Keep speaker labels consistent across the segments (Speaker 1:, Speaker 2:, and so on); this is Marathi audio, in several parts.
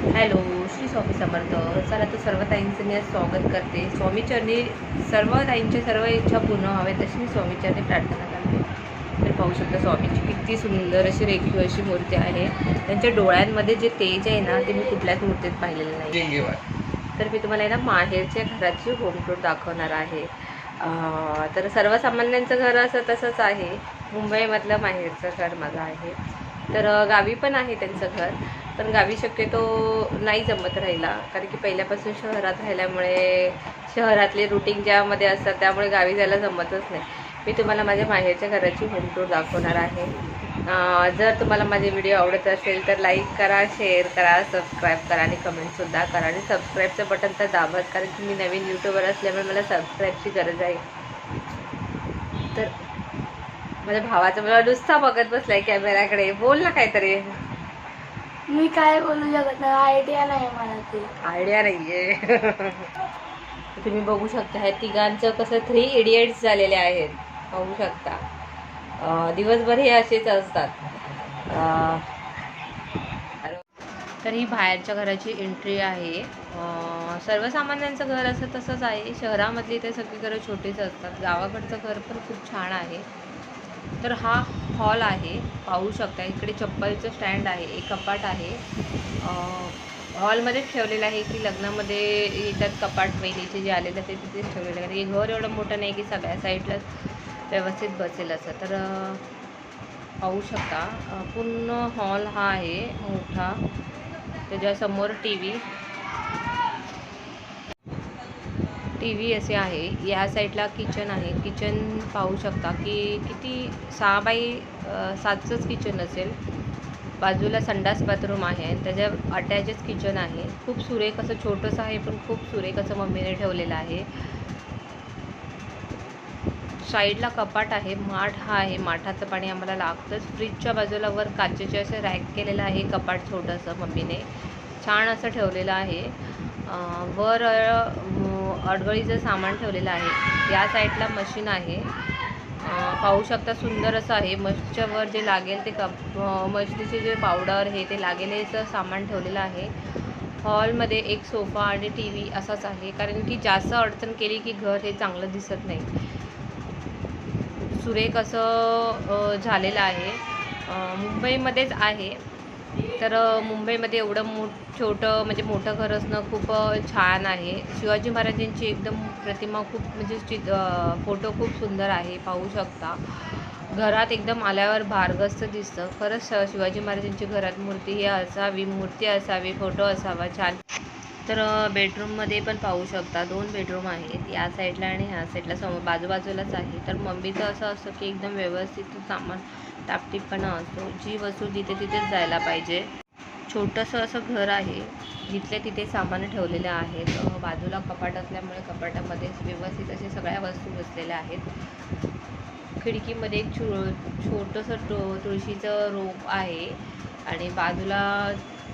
Speaker 1: हॅलो श्री स्वामी समर्थ. चला तर सर्व ताईंचं मी आज स्वागत करते. स्वामी चरणी सर्व ताईंच्या सर्व इच्छा पूर्ण व्हाव्यात अशी मी स्वामी चरणी प्रार्थना करते. तर पाहू शकता स्वामीची किती सुंदर अशी रेखीव अशी मूर्ती आहे. त्यांच्या डोळ्यांमध्ये जे तेज आहे ना ते मी कुठल्याच मूर्तीत पाहिलेलं नाही. तर मी तुम्हाला आहे ना माहेरच्या घराची होम टूर दाखवणार आहे. अं, तर सर्वसामान्यांचं घर असं तसंच आहे. मुंबईमधलं माहेरचं घर माझं आहे. तर गावी पण आहे त्यांचं घर. पण गावी शक्यतो नाही जमत राहिला कारण की पहिल्यापासून शहरात राहिल्यामुळे शहरातले रुटीन ज्यामध्ये असतात त्यामुळे गावी जायला जमतच नाही. मी तुम्हाला माझ्या माहेरच्या घराची होम टूर दाखवणार आहे. जर तुम्हाला माझे व्हिडिओ आवडत असेल तर लाईक करा शेअर करा सबस्क्राईब करा आणि कमेंटसुद्धा करा. आणि सबस्क्राईबचं बटन तर दाबत कारण की मी नवीन यूट्यूबर असल्यामुळे मला सबस्क्राईबची गरज आहे. तर माझ्या भावाचा मला नुसता बघत बसलाय कॅमेऱ्याकडे बोल ना काहीतरी.
Speaker 2: मी काय बोलू शकत नाही. आयडिया नाही मला ते.
Speaker 1: आयडिया नाहीये. तुम्ही बघू शकता ह्या तिघांचं कसं थ्री इडियट्स झालेले आहेत. बघू शकता. अं, दिवसभर हे असेच असतात. अं, तर ही बाहेरच्या घराची एंट्री आहे. अं, सर्वसामान्यांचं घर असं तसंच आहे. शहरामधली ते सगळी घरं छोटीच असतात. गावाकडचं घर पण खूप छान आहे. तर हा हॉल आहे. पाहू शकता इकडे चप्पलचं स्टँड आहे एक कपाट आहे. हॉलमध्येच ठेवलेलं आहे की लग्नामध्ये येतात कपाट वेलीचे जे आलेलं ते तिथेच ठेवलेलं आहे. हे घर एवढं मोठं नाही की सगळ्या साईडलाच व्यवस्थित बसेल असं. तर पाहू शकता पूर्ण हॉल हा आहे मोठा. त्याच्यासमोर टी व्ही. टी व्ही असे आहे या साईडला किचन आहे. किचन पाहू शकता की किती सहा बाई सातचंच किचन असेल. बाजूला संडास बाथरूम आहे आणि त्याच्या अटॅचच किचन आहे. खूप सुरेख असं छोटंसं आहे पण खूप सुरेख असं मम्मीने ठेवलेलं आहे. साईडला कपाट आहे माठ हा आहे. माठाचं पाणी आम्हाला लागतंच. फ्रीजच्या बाजूला वर काचेचे असं रॅक केलेलं आहे कपाट छोटंसं मम्मीने. छान असं ठेवलेलं आहे. वर अडवळीचं सामान ठेवलेलं आहे. या साईडला मशीन आहे. पाहू शकता सुंदर असं आहे. मशीच्या जे लागेल ते कप अं, मशीचे जे पावडर हे ते लागेल सामान ठेवलेलं आहे. हॉलमध्ये एक सोफा आणि टी व्ही असाच आहे. कारण की जास्त अडचण केली की घर हे चांगलं दिसत नाही. सुरेख असं झालेलं आहे. मुंबईमध्येच आहे. तर मुंबईमध्ये एवढं मो छोटं म्हणजे मोठं घर असणं खूप छान आहे. शिवाजी महाराजांची एकदम प्रतिमा खूप म्हणजे चित फोटो खूप सुंदर आहे पाहू शकता. घरात एकदम आल्यावर भारगस्त दिसतं. खरंच शिवाजी महाराजांची घरात मूर्ती ही असावी मूर्ती असावी फोटो असावा छान. तर बेडरूममध्ये पण पाहू शकता. दोन बेडरूम आहेत. या साईडला आणि ह्या साईडला समोर बाजूबाजूलाच आहे. तर मम्मीचं असं असतं की एकदम व्यवस्थित सामान टापटीपणा असतो. जी वस्तू जिथे तिथेच जायला पाहिजे. छोटंसं असं घर आहे. जिथले तिथे सामान ठेवलेले आहेत. बाजूला कपाट असल्यामुळे कपाटामध्ये व्यवस्थित असे सगळ्या वस्तू बसलेल्या आहेत. खिडकीमध्ये एक छो छोटंसं तुळशीचं रोप आहे. आणि बाजूला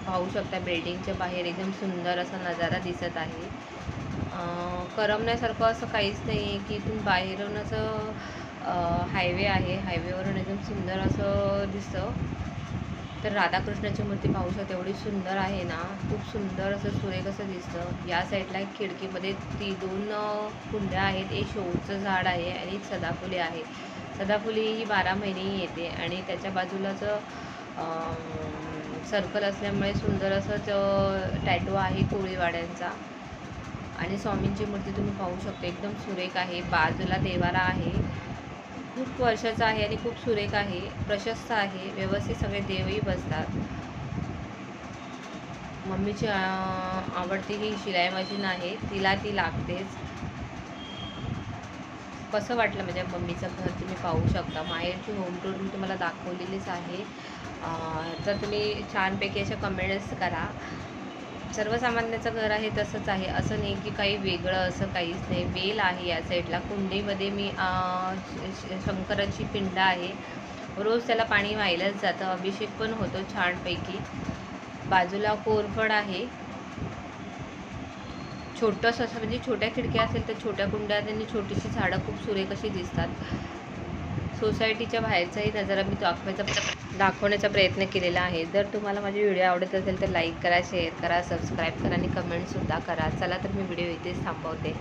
Speaker 1: पाहू शकता बिल्डिंगच्या बाहेर एकदम सुंदर असा नजारा दिसत आहे. करमण्यासारखं असं काहीच नाही आहे की इथून बाहेरून असं हायवे आहे. हायवेवरून एकदम सुंदर असं दिसतं. तर राधाकृष्णाची मूर्ती पाहू शकता एवढी सुंदर आहे ना. खूप सुंदर असं सुरेख असं दिसतं. या साईडला एक खिडकीमध्ये ती दोन कुंड्या आहेत. एक शोचं झाड आहे आणि एक सदाफुली आहे. सदाफुली ही बारा महिने येते आणि त्याच्या बाजूलाच सर्कल असल्यामुळे सुंदर असं टॅटो आहे कोळीवाड्यांचा. आणि स्वामींची मूर्ती तुम्ही पाहू शकता एकदम सुरेख आहे. बाजूला देवारा आहे. खूप वर्षाचा आहे आणि खूप सुरेख आहे. प्रशस्त आहे. व्यवस्थित सगळे देवही बसतात. मम्मीची आवडती ही शिलाई मशीन आहे. तिला ती लागतेच. कसं वाटलं माझ्या मम्मीचं घर तुम्ही पाहू शकता? माहेरची होम टूर मी तुम्हाला दाखवलेलीच आहे. तर तुम्ही छानपैकी अशा कमेंट्स करा. सर्वसामान्याचं घर आहे तसंच आहे. असं नाही की काही वेगळं असं काहीच नाही. वेल आहे या साईडला कुंडीमध्ये मी श- शंकराची पिंड आहे. रोज त्याला पाणी व्हायलाच जातं. अभिषेक पण होतो छानपैकी. बाजूला कोरफड आहे. छोटंसं असं म्हणजे छोट्या खिडक्या असेल तर छोट्या कुंड्यात आणि छोटीशी झाडं खूप सुरेख अशी दिसतात. सोसायटीच्या बाहेरचाही नजारा मी दाखवायचा दाखवण्याचा प्रयत्न केलेला आहे. जर तुम्हाला माझी व्हिडिओ आवडत असेल तर लाईक करा शेअर करा सबस्क्राईब करा आणि कमेंटसुद्धा करा. चला तर मी व्हिडिओ इथेच थांबवते.